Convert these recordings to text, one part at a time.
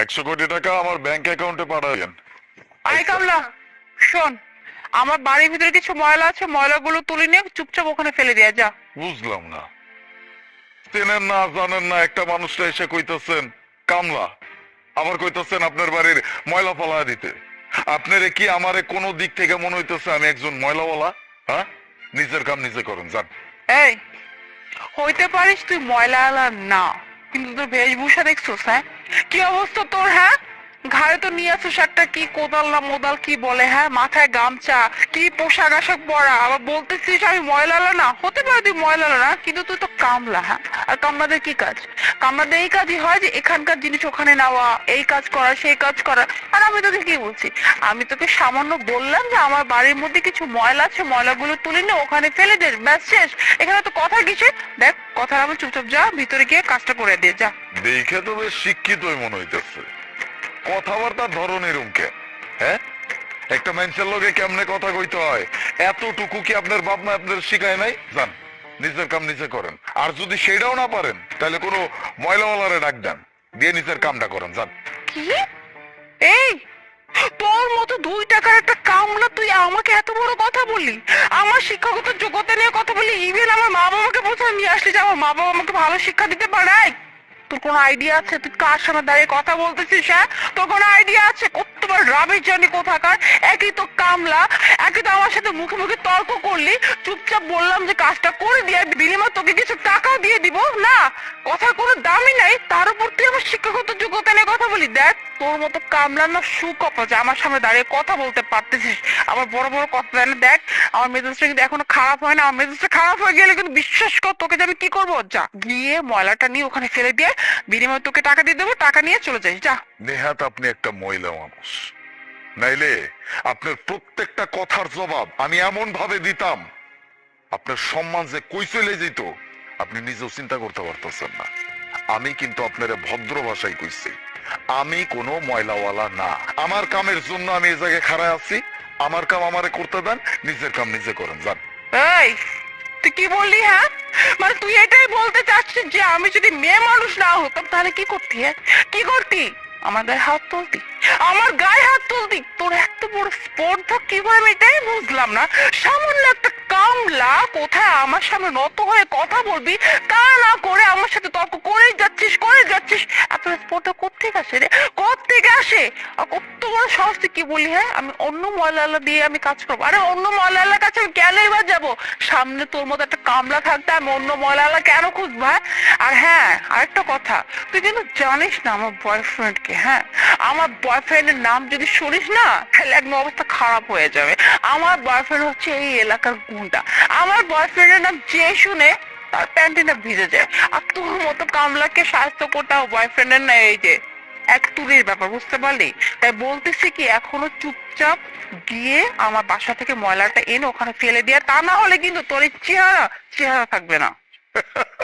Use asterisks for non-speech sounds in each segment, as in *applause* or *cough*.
একশো কোটি টাকা আমার ব্যাংক অ্যাকাউন্টে পাঠাবেন আই কামলা শোন আমার বাড়ির ভিতরে কিছু ময়লা আছে ময়লাগুলো তুলে নিয়ে চুপচাপ ওখানে ফেলে দিয়ে যা। বুঝলাম না। চেনেন না জানেন না একটা মানুষটা এসে কইতেছেন কামলা আবার কইতেছেন আপনার বাড়ির ময়লা ফলা দিতে। আপনারে কি আমারে কোনো দিক থেকে মনে হইতেছে আমি একজন ময়লাওয়ালা? হ্যাঁ? নিজের কাম নিজে করেন যান। এই হইতে পারিস তুই ময়লা আলা না। কিন্তু তোর বেশভূষা দেখছ হ্যাঁ? কি অবস্থা তোর হ্যাঁ? ঘাড়ে তো নিয়ে আসিস একটা, কি কোদাল না মোদাল, কি বলে হ্যাঁ? মাথায় গামছা, কি পোশাক আশাক পরা। আবার বলতেছিস আমি ময়লালা না? হতে পারে তুই ময়লালা না, কিন্তু তুই তো কামলা হ্যাঁ? আর কামলাদের কি কাজ? কামলাদের এই কাজই হয় যে এখানকার জিনিস ওখানে নেওয়া, এই কাজ করা, সেই কাজ করা। আর আমি তোকে কি বলছি? আমি তোকে সামান্য বললাম যে আমার বাড়ির মধ্যে কিছু ময়লা আছে, ময়লাগুলো তুলে নে, ওখানে ফেলে দে, ব্যাস, শেষ। এখানে তো কথা কিসে দেখ কথা আমি চুপচাপ যা, ভিতরে গিয়ে কাজটা করে দিয়ে যা। দেখে তো বেশ শিক্ষিতই মনে হইতেছে। কথাবার্তার ধরন এরমকে হ্যাঁ? একটা মানুষের লোকে কেমনে কথা কইতে হয়? এতটুকু কি আপনার বাপ মা আপনার শিখায় নাই? জান নিজের কাম নিজে করেন। আর যদি সেটাও না পারেন, তাহলে কোনো ময়লাওয়ালারে ডাক দেন। দিয়ে নিজের কামটা করেন, যান। কি? এই, তোর মতো দুই টাকার একটা কামলা তুই আমাকে এত বড় কথা বললি? আমার শিক্ষাগত যোগ্যতা নিয়ে কথা বললি ইভেন আমার মা বাবাকে প্রথমে নিয়ে আসলি যে আমার মা বাবা আমাকে ভালো শিক্ষা দিতে পারায়? তোর কোনো আইডিয়া আছে? তুই কার সামনে দাঁড়িয়ে কথা বলতেছিস হ্যাঁ? তোর কোনো আইডিয়া আছে? কতবার রাবের জানি কোথাকার? একই তো কামলা, একই তো আমার সাথে মুখে মুখে তর্ক করলি, চুপচাপ বললাম যে কাজটা করে দিয়ে বিনিময় তোকে কিছু টাকা দিয়ে দিব, না? কথার কোনো দামই নাই, তার উপর তুই আমার শিক্ষাগত যোগ্যতা নিয়ে কথা বলি। দেখ, তোর মতো কামলা না সুকপা যে আমার সামনে দাঁড়িয়ে কথা বলতে পারতেছিস। আবার বড় বড় কথা দেয় না দেখ, আমার মেজাজটা কিন্তু এখনও খারাপ হয় না। আমার মেজাজটা খারাপ হয়ে গেলে কিন্তু বিশ্বাস কর, তোকে যে আমি কি করব? যা, গিয়ে ময়লাটা নিয়ে ওখানে ফেলে দিয়ে বিনিময়ে তোকে টাকা দিয়ে দেবো টাকা নিয়ে চলে যাই যা। নেহাত আপনি একটা মহিলা মানুষ। নাইলে আপনার প্রত্যেকটা কথার জবাব আমি এমন ভাবে দিতাম আপনার সম্মান যে কই চলে যেত আপনি নিজেও চিন্তা করতে পারতেছেন না। আমি কিন্তু আপনার ভদ্র ভাষায় কইছি আমি কোনো ময়লাওয়ালা না। আমার কামের জন্য আমি এই জায়গায় খাড়ায় আছি আমার কাম আমারে করতে দেন নিজের কাম নিজে করেন যান। এই তুই কি বললি হ্যাঁ? মানে তুই এটাই বলতে চাচ্ছিস যে আমি যদি মেয়ে মানুষ না হতাম, তাহলে কি করতি হ্যাঁ? কি করতি? আমাদের হাত তুলতি। আমার গায়ে হাত তুলতি। তোর এত বড় স্পর্ধা কীভাবে আমি এটাই বুঝলাম না। সামান্য একটা কামলা কোথায় আমার সামনে নত হয়ে কথা বলবি, তা না করে আমার সাথে তর্ক করেই যাচ্ছিস করে যাচ্ছিস। এত স্পর্ধা কোথেকে আসে রে? কোথেকে আসে? কত বড় সাহস কি বলি হ্যাঁ? আমি অন্য ময়লা দিয়ে আমি কাজ করব। আরে অন্য ময়লার কাছে আমি কেন এবার যাব? সামনে তোর মতো একটা কামলা থাকতে আমি অন্য ময়লা কেন খুঁজবো হ্যাঁ? আর হ্যাঁ আরেকটা কথা, তুই কিন্তু জানিস না আমার বয়ফ্রেন্ড কে হ্যাঁ? আমার বয়ফ্রেন্ডের নাম যদি শুনিস না, তাহলে একদম অবস্থা খারাপ হয়ে যাবে। আমার বয়ফ্রেন্ড হচ্ছে এই এলাকার গুন্ডা। আমার বয়ফ্রেন্ডের নাম যে শুনে তার প্যান্টিটা ভিজে যায়। আর তোর মতো কামলাকে স্বাস্থ্য কোটাও বয়ফ্রেন্ডের না, এই যে, এক তুলির ব্যাপার, বুঝতে পারলি? তাই বলতেছি কি, এখনও চুপচাপ গিয়ে আমার বাসা থেকে ময়লাটা এনে ওখানে ফেলে দিয়ে, তা না হলে কিন্তু তোর চেহারা চেহারা থাকবে না। *laughs*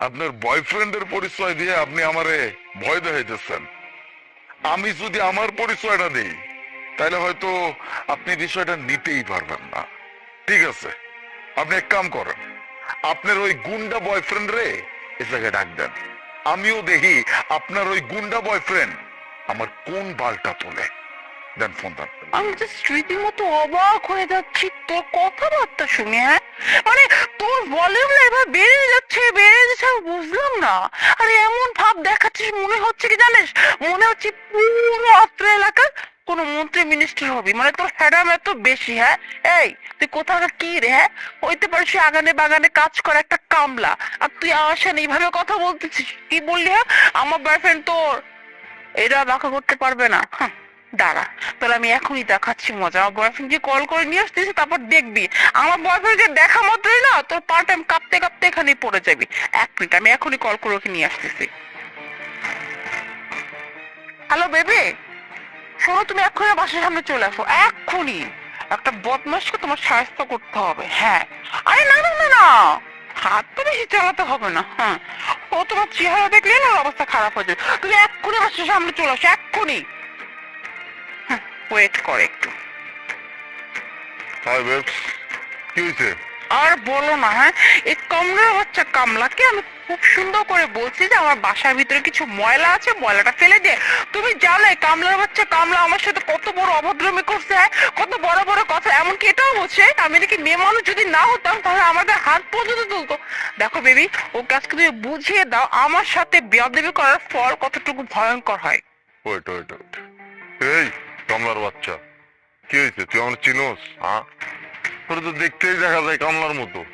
আপনার বয়ফ্রেন্ডের পরিচয় দিয়ে আপনি আমারে ভয় দেখাইতেছেন। আমি যদি আমার পরিচয়টা দিই, তাহলে হয়তো আপনি বিষয়টা নিতেই পারবেন না। ঠিক আছে, আপনি এক কাম করেন, আপনার ওই গুন্ডা বয়ফ্রেন্ড রে এ জায়গায় ডাক দেন। আমিও দেখি আপনার ওই গুন্ডা বয়ফ্রেন্ড আমার কোন বালটা তোলে। দেন ফোন আমি তো রীতিমতো অবাক হয়ে যাচ্ছি, তোর কথাবার্তা শুনে হ্যাঁ? মানে তোর ভলিউম না বেড়ে যাচ্ছে বেড়ে যাচ্ছে, আমি বুঝলাম না। আরে এমন ভাব দেখাচ্ছিস, মনে হচ্ছে কি জানিস? মনে হচ্ছে পুরো অত্র এলাকার কোন মন্ত্রী মিনিস্টার হবি। মানে তোর হ্যাডাম এত বেশি হ্যাঁ? এই, তুই কোথাকার কি রে হ্যাঁ? হইতে পারিস আগানে বাগানে কাজ করা একটা কামলা। আর তুই আমার সাথে এইভাবে কথা বলতেছিস। কি বললি হ্যাঁ? আমার বয়ফ্রেন্ড তোর এটা বাঁকা করতে পারবে না। হ্যাঁ। দাঁড়া, তাহলে আমি এখনই দেখাচ্ছি মজা। আমার বয়ফ্রেন্ড যে কল করে নিয়ে আসতেছি, তারপর দেখবি। আমার বয়ফ্রেন্ড যে দেখা মাত্রই না, তোর পা টাইম কাঁপতে কাঁপতে এখানে পড়ে যাবি। এক মিনিট আমি এখনই কল করে ওকে নিয়ে আসতেছি। হ্যালো বেবি শোনো, তুমি এক্ষুনি বাসার সামনে চলে আসো। এক্ষুনি। একটা বদমাসকে তোমার সাহায্য করতে হবে হ্যাঁ। আরে না না না না। হাত তো বেশি চালাতে হবে না হ্যাঁ। ও তোমার চেহারা দেখলে না অবস্থা খারাপ হয়ে যাবে। তুমি এক্ষুনি বাসার সামনে চলে আসো, এক্ষুনি। ওয়েট কর একটু। হাই বেবস কি হয়েছে? আর বলো না হ্যাঁ? এই কমলার বাচ্চা কামলাকে আমি খুব সুন্দর করে বলছি যে আমার বাসার ভিতরে কিছু ময়লা আছে ময়লাটা ফেলে দে। তুমি জানো কামলার বাচ্চা কামলা আমার সাথে কত বড় অভদ্রমি করছে হ্যাঁ? কত বড় বড় কথা। এমনকি এটাও বলছে আমি নাকি মেয়ে মানুষ যদি না হতাম তাহলে আমাদের হাত পর্যন্ত তুলতো। দেখো বেবি ওকে আজকে তুমি বুঝিয়ে দাও আমার সাথে বেয়াদবি করার ফল কতটুকু ভয়ঙ্কর হয়। ওইটা ওইটা ওইটা এই কামলার বাচ্চা। কি হয়েছে? তুই আমার চিনোস? হ্যাঁ? তোর তো দেখতেই দেখা যায় কামলার মতো।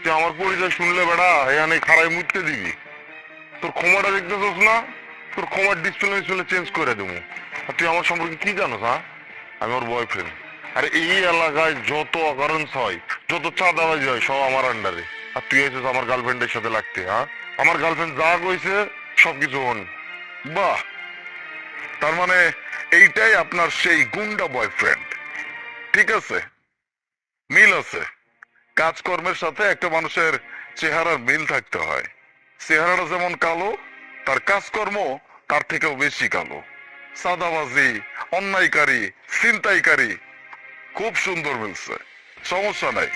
তুই আমার পরিচয় শুনলে বেড়া, এখানে খাড়াই মুততে দিবি। তোর ক্ষমাটা দেখতেছস না? তোর ক্ষমার ডিসপ্লে মিসপ্লে চেঞ্জ করে দেবো। আর তুই আমার সম্পর্কে কি জানোস হ্যাঁ? আমি ওর বয়ফ্রেন্ড আর এই এলাকায় যত অকারেন্স হয়, যত চাঁদাবাজি হয়, সব আমার আন্ডারে আর তুই এসেছিস আমার গার্লফ্রেন্ডের সাথে লাগতে হ্যাঁ? আমার গার্লফ্রেন্ড যা কইছে, সবকিছু হন। বাহ! তার মানে এইটাই আপনার সেই গুন্ডা বয়ফ্রেন্ড ঠিক আছে? মিল আছে। কাজকর্মের সাথে একটা মানুষের চেহারার মিল থাকতে হয়। চেহারাটা যেমন কালো, তার কাজকর্ম তার থেকেও বেশি কালো। সাদাবাজি, অন্যায়কারী, ছিনতাইকারী, খুব সুন্দর মিলছে। সমস্যা নাই।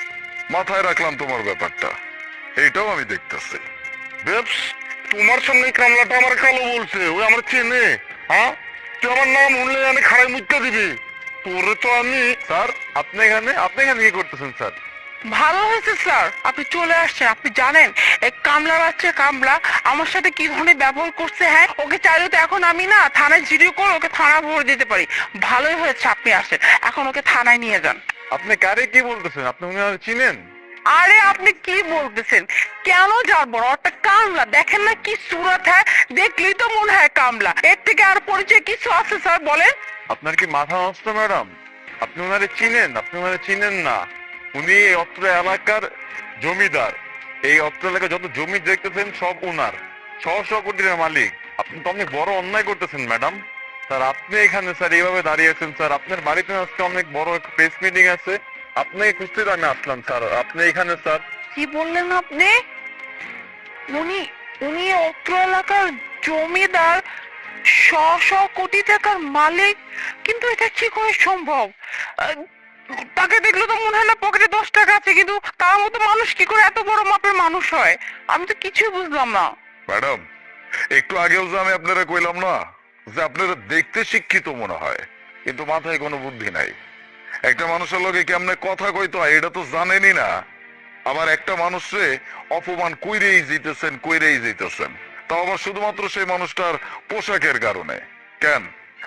মাথায় রাখলাম তোমার ব্যাপারটা। এইটাও আমি দেখতেছি। তোমার সামনে কামলাটা আমার কালো বলছে ওই আমার চেনে হ্যাঁ? তুই আমার নাম শুনলে আমি দিবি। তোরে তো আমি স্যার আপনি এখানে আপনি এখানে কি করতেছেন স্যার? ভালো হয়েছে স্যার। আপনি চলে আসছেন আপনি জানেন এই কামলা বাচ্চা কামলা আমার সাথে কি ধরনের ব্যবহার করছে হ্যাঁ? ওকে চাইলে তো এখন আমি না থানায় জিডিও করে ওকে থানা ভরে দিতে পারি। ভালোই হয়েছে আপনি আসেন। এখন ওকে থানায় নিয়ে যান। আপনি কারে কি বলতেছেন? আপনি উনি চিনেন? আরে আপনি কি বলতেছেন? কেন জানব না? ওটা কামলা, দেখেন না কি সুরত হ্যাঁ? দেখলেই তো মনে হয় কামলা। এর থেকে আর পরিচয় কিছু আছে, স্যার, বলেন? আপনার কি মাথা নষ্ট, ম্যাডাম? আপনি ওনারে চিনেন, আপনি ওনারে চিনেন না। উনি এই অত্র এলাকার জমিদার। এই অত্র এলাকায় যত জমি দেখতেছেন, সব ওনার ছ শ কোটির মালিক। আপনি তো অনেক বড় অন্যায় করতেছেন, ম্যাডাম। স্যার, আপনি এখানে, স্যার, এইভাবে দাঁড়িয়ে আছেন, স্যার। আপনার বাড়িতে আজকে অনেক বড় প্রেস মিটিং আছে। আপনাকে খুঁজতে তো আমি আসলাম স্যার। আপনি এখানে স্যার? কি বললেন আপনি? উনি উনি অত্র এলাকার জমিদার শ শ কোটি টাকার মালিক। কিন্তু এটা কি করে সম্ভব? আহ, তাকে দেখলে তো মনে হয় না পকেটে দশ টাকা আছে কিন্তু তার মতো মানুষ কি করে এত বড় মাপের মানুষ হয়? আমি তো কিছুই বুঝলাম না। ম্যাডাম একটু আগেও যে আমি আপনারা কইলাম না যে আপনারা দেখতে শিক্ষিত মনে হয় কিন্তু মাথায় কোনো বুদ্ধি নাই। একটা মানুষের লগে কেমনে কথা কইতে হয়, এটা তো জানেনই না। আবার একটা মানুষে অপমান কইরেই জিতেছেন কইরেই জিতেছেন। তাও আবার শুধুমাত্র সেই মানুষটার পোশাকের কারণে। কেন?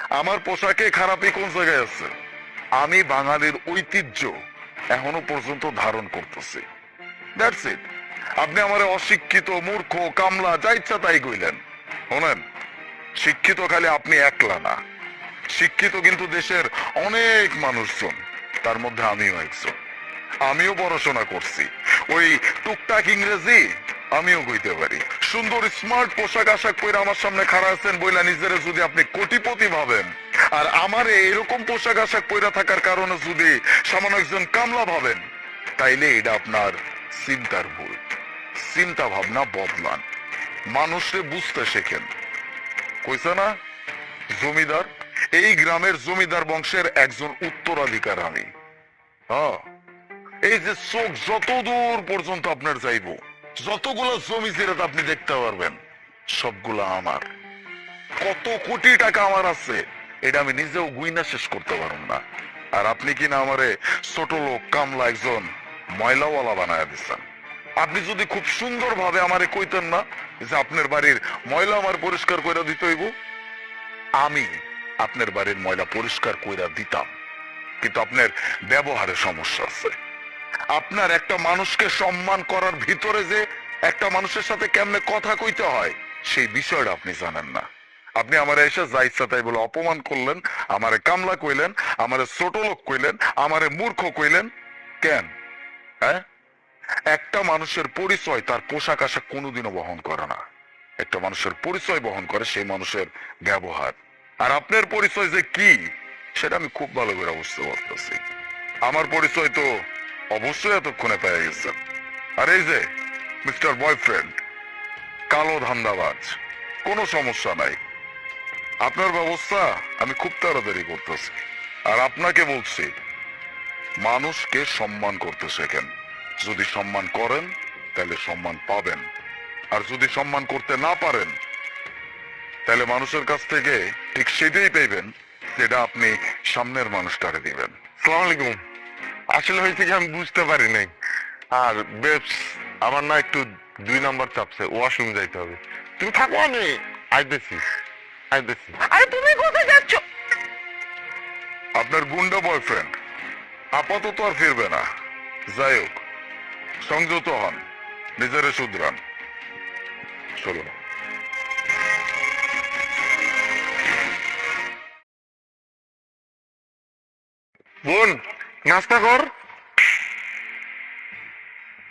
আমার পোশাকে খারাপই কোন জায়গায় আছে? আমি বাঙালির ঐতিহ্য এখনও পর্যন্ত ধারণ করতেছি। দ্যাটস ইট আপনি আমার অশিক্ষিত, মূর্খ, কামলা, যা ইচ্ছা তাই কইলেন। শোনেন, শিক্ষিত খালি আপনি একলা না। শিক্ষিত কিন্তু দেশের অনেক মানুষজন, তার মধ্যে আমিও একজন। আমিও পড়াশোনা করছি। ওই টুকটাক ইংরেজি আমিও কইতে পারি। সুন্দর, স্মার্ট পোশাক আশাক পরে আমার সামনে খাড়া আছেন বইলা নিজের যদি আপনি কোটিপতি ভাবেন, আর আমারে এরকম পোশাক আশাক পরে থাকার কারণে যদি সামান্য একজন কামলা ভাবেন, তাইলে এটা আপনার চিন্তার ভুল। চিন্তা ভাবনা বদলান। মানুষে বুঝতে শেখেন। কইছে না? জমিদার এই গ্রামের জমিদার বংশের একজন উত্তরাধিকার আমি। হ্যাঁ। এই যে চোখ যত দূর পর্যন্ত আপনার যাইব, যতগুলো জমি জিরাত আপনি দেখতে পারবেন, সবগুলো আমার। কত কোটি টাকা আমার আছে, এটা আমি নিজেও গুইনা শেষ করতে পারব না। আর আপনি কিনা আমারে ছোট লোক, কামলা একজন ময়লাওয়ালা বানায় দিচ্ছেন? আপনি যদি খুব সুন্দর ভাবে আমারে কইতেন না যে আপনার বাড়ির ময়লা আমার পরিষ্কার কইরা দিতে হইব, আমি আপনার বাড়ির ময়লা পরিষ্কার কইরা দিতাম। কিন্তু আপনার ব্যবহারে সমস্যা আছে। আপনার একটা মানুষকে সম্মান করার ভিতরে যে একটা মানুষের সাথে কেমনে কথা কইতে হয়, সেই বিষয়টা আপনি জানেন না। আপনি আমার এসে যা ইচ্ছা তাই বলে অপমান করলেন, আমারে কামলা কইলেন, আমারে ছোট লোক কইলেন, আমারে মূর্খ কইলেন। কেন? হ্যাঁ? একটা মানুষের পরিচয় তার পোশাক আশাক কোনোদিনও বহন করে না। একটা মানুষের পরিচয় বহন করে সেই মানুষের ব্যবহার। আর আপনার পরিচয় যে কি, সেটা আমি খুব ভালো করে বুঝতে পারতেছি। আমার পরিচয় তো অবশ্যই এতক্ষণে পেয়ে গেছেন। আর এই যে, মিস্টার বয়ফ্রেন্ড, কালো ধান্দাবাজ, কোনো সমস্যা নাই। আপনার ব্যবস্থা আমি খুব তাড়াতাড়ি করতেছি। আর আপনাকে বলছি, মানুষকে সম্মান করতে শেখেন। যদি সম্মান করেন, তাহলে সম্মান পাবেন। আর যদি সম্মান করতে না পারেন, তাহলে মানুষের কাছ থেকে ঠিক সেটাই পাইবেন যেটা আপনি সামনের মানুষটাকে দিবেন। সালাম আলাইকুম আসলে হয়েছে কি আমি বুঝতে পারি নাই। আর বেবস আমার না একটু দুই নাম্বার চাপছে ওয়াশরুম যাইতে হবে। তুমি থাকো আমি আইতেছি আইতেছি আরে তুমি কোথায় যাচ্ছ? আপনার গুন্ডা বয়ফ্রেন্ড আপাতত আর ফিরবে না। যাই হোক সংযত হন নিজেরে শুধরান। চলুন। বোন নাস্তা কর।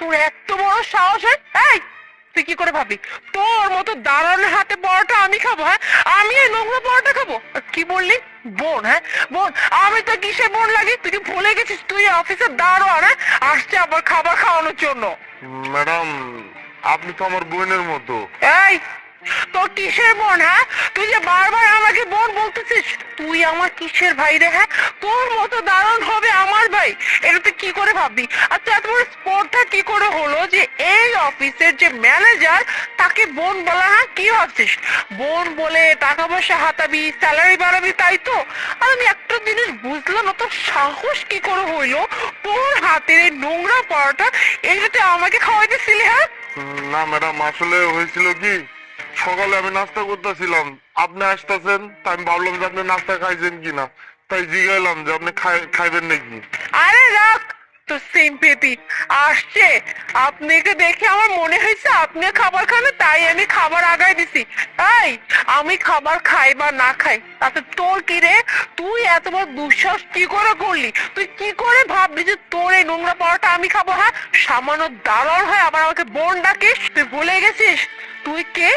তোর এত বড় সাহস হয়? এই তুই কি করে ভাবি তোর মতো দাঁড়ানোর হাতে পরোটা আমি খাব হ্যাঁ? আমি এই নোংরা পরোটা খাব? কি বললি? বোন হ্যাঁ? বোন আমি তো কিসে বোন লাগি? তুই কি ভুলে গেছিস? তুই অফিসে দাঁড়ান হ্যাঁ? আসছে আবার খাবার খাওয়ানোর জন্য। ম্যাডাম আপনি তো আমার বোনের মতো। এই কিসের বোন হ্যাঁ? তুই যে বারবার আমাকে বোন বলতেছিস, তুই আমার কিসের ভাই রে হ্যাঁ? তোর মতো দারুণ হবে আমার ভাই। এটা তুই কি করে ভাববি? আচ্ছা এত বড় স্পর্ধা কি করে হলো যে এই অফিসের যে ম্যানেজার, তাকে বোন বলা হ্যাঁ? কি ভাবছিস? বোন বলে টাকা পয়সা হাতাবি স্যালারি বাড়াবি, তাই তো? আর আমি একটা জিনিস বুঝলাম না, তোর সাহস কি করে হইল? তোর হাতের এই নোংরা পরোটা, এইটাতে আমাকে খাওয়াইতেছিলি হ্যাঁ? না, ম্যাডাম, আসলে হয়েছিল কি? সকালে আমি নাস্তা করতেছিলাম। আপনি আসতেছেন তাই আমি ভাবলাম যে আপনি নাস্তা খাইছেন কিনা। তাই জিগাইলাম যে আপনি খাইবেন নাকি? আরে রাখ তো সিম্পেতি আসছে। আপনাকে দেখে আমার মনে হয়েছে আপনি খাবার খান, তাই আমি খাবার আগায় দিছি। এই, আমি খাবার খাই বা না খাই, তাতে তোর কি রে? তুই এত বড় দুঃসাহস কি করে করলি? তুই কি করে ভাবলি যে তোর এই নোংরা পরোটা আমি খাব হ্যাঁ? সামান্য দারুণ হয় আবার আমাকে বোন ডাকিস, তুই ভুলে গেছিস? তুই কে?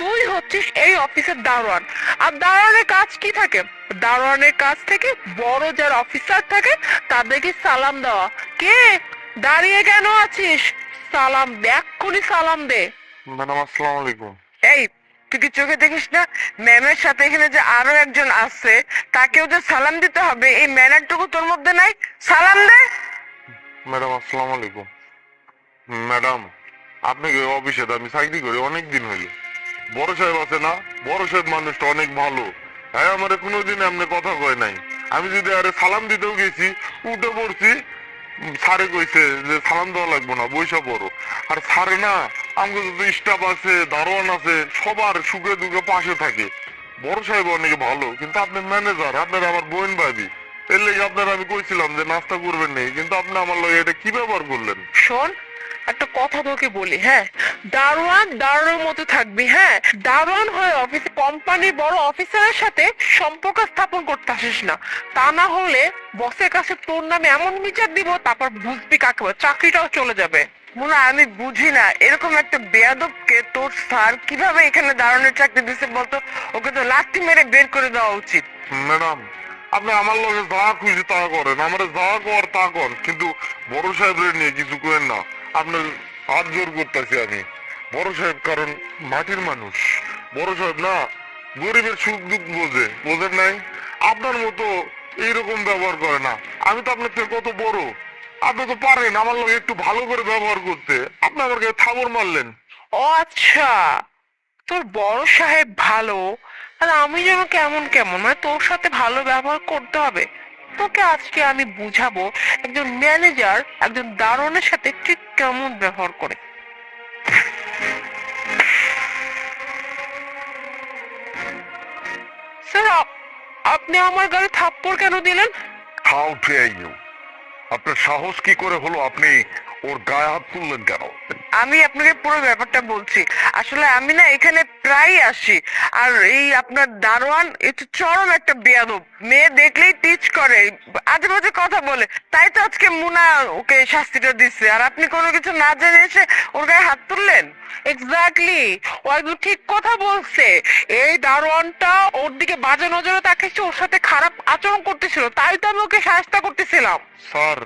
তুই হচ্ছিস এই অফিসের দারোয়ান। আর দারোয়ানের কাজ কি থাকে? দারোয়ানের কাজ থেকে বড় যারা অফিসার থাকে তাদেরকে সালাম দেওয়া। কে? দাঁড়িয়ে কেন আছিস? সালাম এক্ষুনি সালাম দে। ম্যাডাম আসসালামু আলাইকুম। এই তুই কি চোখে দেখিস না? ম্যামের সাথে এখানে যে আরও একজন আছে তাকেও যে সালাম দিতে হবে এই ম্যানারটুকু তোর মধ্যে নাই? সালাম দে। ম্যাডাম আসসালামু আলাইকুম। ম্যাডাম আপনাকে অফিসে আমি চাকরি করি অনেক দিন হইল। বড় সাহেব আছে না? বড় সাহেব মানুষটা অনেক ভালো। হ্যাঁ আমার কোনোদিন এমনি কথা কয় নাই। আমি যদি আরে সালাম দিতেও গেছি, উঠে পড়ছি কইছে যে সালাম দেওয়া লাগবে না বৈশা পড়ো। আর স্যারে না, আমাকে স্টাফ আছে, দারোয়ান আছে, সবার সুখে দুঃখে পাশে থাকে। বড় সাহেব অনেক ভালো, কিন্তু আপনি ম্যানেজার, আপনার আমার বোন ভাবি এর লেগে আপনার আমি কইছিলাম যে নাস্তা করবেন নেই কিন্তু আপনি আমার লগে এটা কি ব্যবহার করলেন? শোন একটা কথা তোকে বলি হ্যাঁ? দারোয়ান দারোয়ানের মতো থাকবি হ্যাঁ? দারোয়ান হয়ে অফিসে কোম্পানির বড় অফিসারের সাথে সম্পর্ক স্থাপন করতে আসিস না। তা না হলে বসের কাছে তোর নামে এমন বিচার দিব তারপর বুঝবি কাকে চাকরিটাও চলে যাবে। মুনা আমি বুঝি না এরকম একটা বেয়াদবকে তোর স্যার কীভাবে এখানে দারোয়ানের চাকরি দিছে বলতো? ওকে তো লাঠি মেরে বের করে দেওয়া উচিত। ম্যাডাম আপনি আমার লগে যা খুশি তা করেন আমার যা কর তা কর কিন্তু বড় সাহেবের নিয়ে কিছু করেন না। আপনার হাত জোর করতেছি আমি। বড় সাহেব, কারণ মাটির মানুষ। বড় সাহেব, না, গরিবের সুখ দুঃখ বোঝে, বোঝেন নাই? আপনার মতো এইরকম ব্যবহার করে না। আমি তো আপনার থেকে কত বড়। আপনি তো পারেন আমার লগে একটু ভালো করে ব্যবহার করতে। আপনি আমার গায়ে থাবর মারলেন। ও আচ্ছা। তোর বড় সাহেব ভালো। আর আমি যেন কেমন কেমন? মানে তোর সাথে ভালো ব্যবহার করতে হবে। তোকে আজকে আমি বুঝাবো একজন ম্যানেজার একজন দারোয়ানের সাথে ঠিক কেমন ব্যবহার করে। আপনি আমার গাড়ি থাপ্পড় কেন দিলেন? হাউ ডেয়ার ইউ আপনার সাহস কি করে হলো আপনি ওর গায়ে হাত তুললেন কেন? আমি আপনাকে পুরো ব্যাপারটা বলছি। আসলে আমি না এখানে প্রায় আসি। আর এই আপনার দারোয়ান একটু চরম একটা বেয়াদব। মেয়ে দেখলেই টিচ করে আজে বাজে কথা বলে। তাই তো আজকে মুনা ওকে শাস্তিটা দিচ্ছে। আর আপনি কোনো কিছু না জেনে এসে ওর গায়ে হাত তুললেন? এক্স্যাক্টলি ও একদম ঠিক কথা বলছে। এই দারোয়ানটা ওর দিকে বাজে নজরে তাকিয়েছে ওর সাথে খারাপ আচরণ করতেছিল। তাই তো আমি ওকে সাহায্য করতেছিলাম। স্যার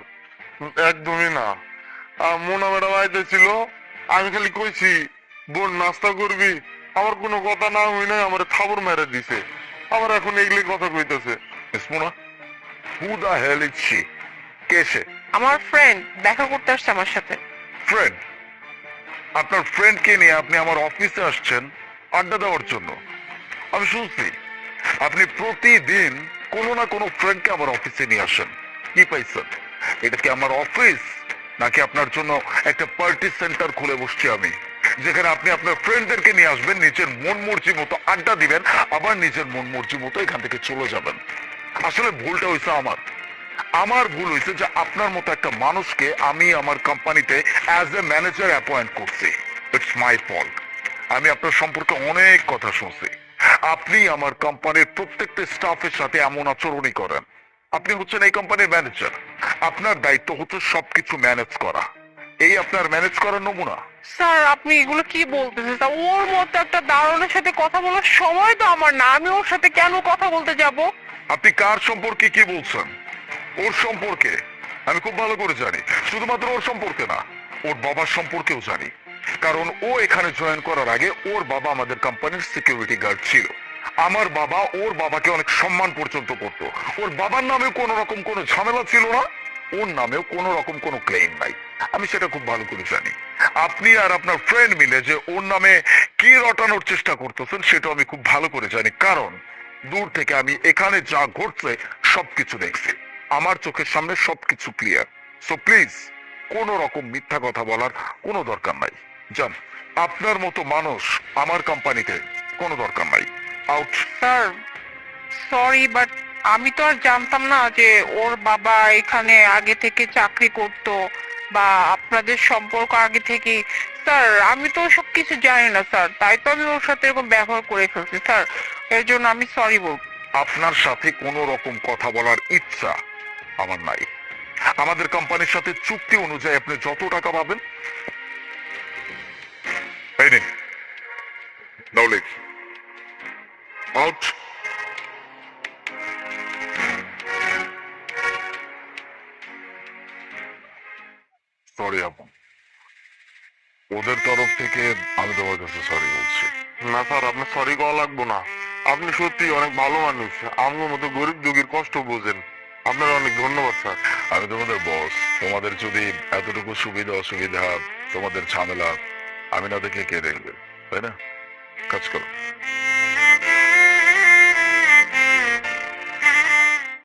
একদমই না। মোনা ম্যাডাম আইতেছিল আমি খালি কইছি বোন নাস্তা করবি? আমার কোনো কথা না হই নাই আমার থাবর মেরে দিছে। আমার এখন এগুলি কথা কইতেছে। ইসমুনা who the hell is she কে সে? আমার ফ্রেন্ড দেখা করতে আসছে আমার সাথে। ফ্রেন্ড আপনার ফ্রেন্ডকে নিয়ে আপনি আমার অফিসে আসছেন আড্ডা দেওয়ার জন্য? আমি শুনছি আপনি প্রতিদিন কোনো না কোনো ফ্রেন্ডকে আমার অফিসে নিয়ে আসেন। কি পাইছেন? এটা কি আমার অফিস নাকি আপনার জন্য একটা পার্টি সেন্টার খুলে বসছি আমি? যেখানে আপনি আপনার ফ্রেন্ডদেরকে নিয়ে আসবেন, নিজের মন মর্জি মতো আড্ডা দিবেন, আবার নিজের মন মর্জি মতো এখান থেকে চলে যাবেন। আসলে ভুলটা হয়েছে আমার। আমার ভুল হয়েছে যে আপনার মতো একটা মানুষকে আমি আমার কোম্পানিতে অ্যাজ এ ম্যানেজার অ্যাপয়েন্ট করছি। ইটস মাই ফল্ট আমি আপনার সম্পর্কে অনেক কথা শুনছি। আপনি আমার কোম্পানির প্রত্যেকটা স্টাফের সাথে এমন আচরণই করেন। আপনি হচ্ছেন এই কোম্পানির ম্যানেজার আপনার দায়িত্ব হচ্ছে সবকিছু ম্যানেজ করা। এই আপনার ম্যানেজ করার নমুনা। স্যার আপনি এগুলো কি বলতেছেন? স্যার ওর মতো একটা দারুণের সাথে কথা বলার সময় তো আমার না। আমি ওর সাথে কেন কথা বলতে যাব? আপনি কার সম্পর্কে কি বলছেন? ওর সম্পর্কে? আমি খুব ভালো করে জানি। শুধুমাত্র ওর সম্পর্কে না ওর বাবার সম্পর্কেও জানি। কারণ ও এখানে জয়েন করার আগে ওর বাবা আমাদের কোম্পানির সিকিউরিটি গার্ড ছিল। আমার বাবা, ওর বাবাকে অনেক সম্মান পর্যন্ত করত। ওর বাবার নামেও কোনো রকম কোনো ঝামেলা ছিল না, ওর নামেও কোনো রকম কোনো ক্লেম নাই। আমি সেটা খুব ভালো করে জানি। আপনি আর আপনার ফ্রেন্ড মিলে যে ওর নামে কি রটানোর চেষ্টা করতেছেন সেটা আমি খুব ভালো করে জানি। কারণ, দূর থেকে আমি এখানে যা ঘটছে, সবকিছু দেখছি। আমার চোখের সামনে সবকিছু ক্লিয়ার সো প্লিজ কোন রকম মিথ্যা কথা বলার কোনো দরকার নাই। জান আপনার মতো মানুষ আমার কোম্পানিতে কোনো দরকার নাই। স্যার সরি বাট আমি তো আর জানতাম না যে ওর বাবা এখানে আগে থেকে চাকরি করতো বা আপনাদের সম্পর্ক আগে থেকে স্যার আমি তো সব কিছু জানি না স্যার তাই তো আমি ওর সাথে এরকম ব্যবহার করে ফেলছি স্যার এর জন্য আমি সরি বলব আপনার সাথে কোনো রকম কথা বলার ইচ্ছা আমার নাই। আমাদের কোম্পানির সাথে চুক্তি অনুযায়ী আপনি যত টাকা পাবেন। এই নিন। আউট সরি ওদের তরফ থেকে আমি তোমার কাছে সরি বলছি। না, স্যার, আপনার সরি করা লাগবো না। আপনি সত্যি অনেক ভালো মানুষ। আমার মতো গরিব যুগের কষ্ট বোঝেন। আপনার অনেক ধন্যবাদ, স্যার। আমি তোমাদের বস তোমাদের যদি এতটুকু সুবিধা অসুবিধা, তোমাদের ঝামেলা, আমি না দেখে কে দেখবে? তাই না? কাজ করো।